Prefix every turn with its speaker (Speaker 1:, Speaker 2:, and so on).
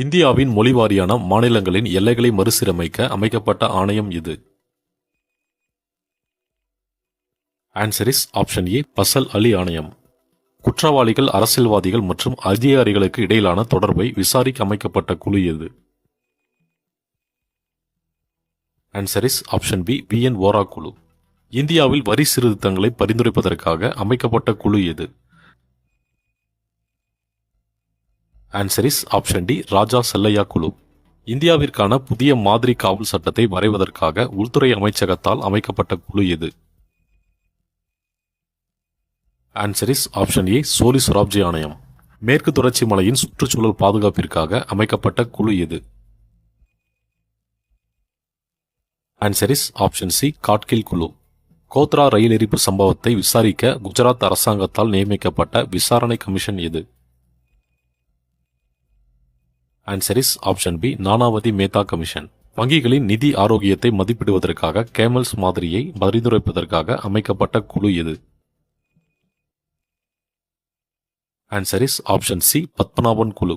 Speaker 1: இந்தியாவின் மொழிவாரியான மாநிலங்களின் எல்லைகளை மறுசீரமைக்க அமைக்கப்பட்ட ஆணையம் இது. Answer is option A Fazal Ali ஆணையம். குற்றவாளிகள் அரசியல்வாதிகள் மற்றும் அதிகாரிகளுக்கு இடையிலான தொடர்பை விசாரிக்க அமைக்கப்பட்ட குழு எது answer is option B V N Vohra குழு. இந்தியாவில் வரி சீர்திருத்தங்களை பரிந்துரைப்பதற்காக அமைக்கப்பட்ட குழு எது answer is option D Raja Chelliah குழு இந்தியாவிற்கான புதிய மாதிரி காவல் சட்டத்தை வரைவதற்காக உள்துறை அமைச்சகத்தால் அமைக்கப்பட்ட குழு எது? Answer is option A Soli Sorabjee ஆணையம். மேற்கு தொடர்ச்சி மலையின் சுற்றுச்சூழல் பாதுகாப்பிற்காக அமைக்கப்பட்ட குழு எது? Answer is option C Gadgil குழு. கோத்ரா ரயில் எரிப்பு சம்பவத்தை விசாரிக்க குஜராத் அரசாங்கத்தால் நியமிக்கப்பட்ட விசாரணை கமிஷன் எது? Answer is option B Nanavati Mehta commission வங்கிகளின் நிதி ஆரோக்கியத்தை மதிப்பிடுவதற்காக கேமல்ஸ் மாதிரியை பரிந்துரைப்பதற்காக அமைக்கப்பட்ட குழு எது answer is option C Padmanabhan குழு.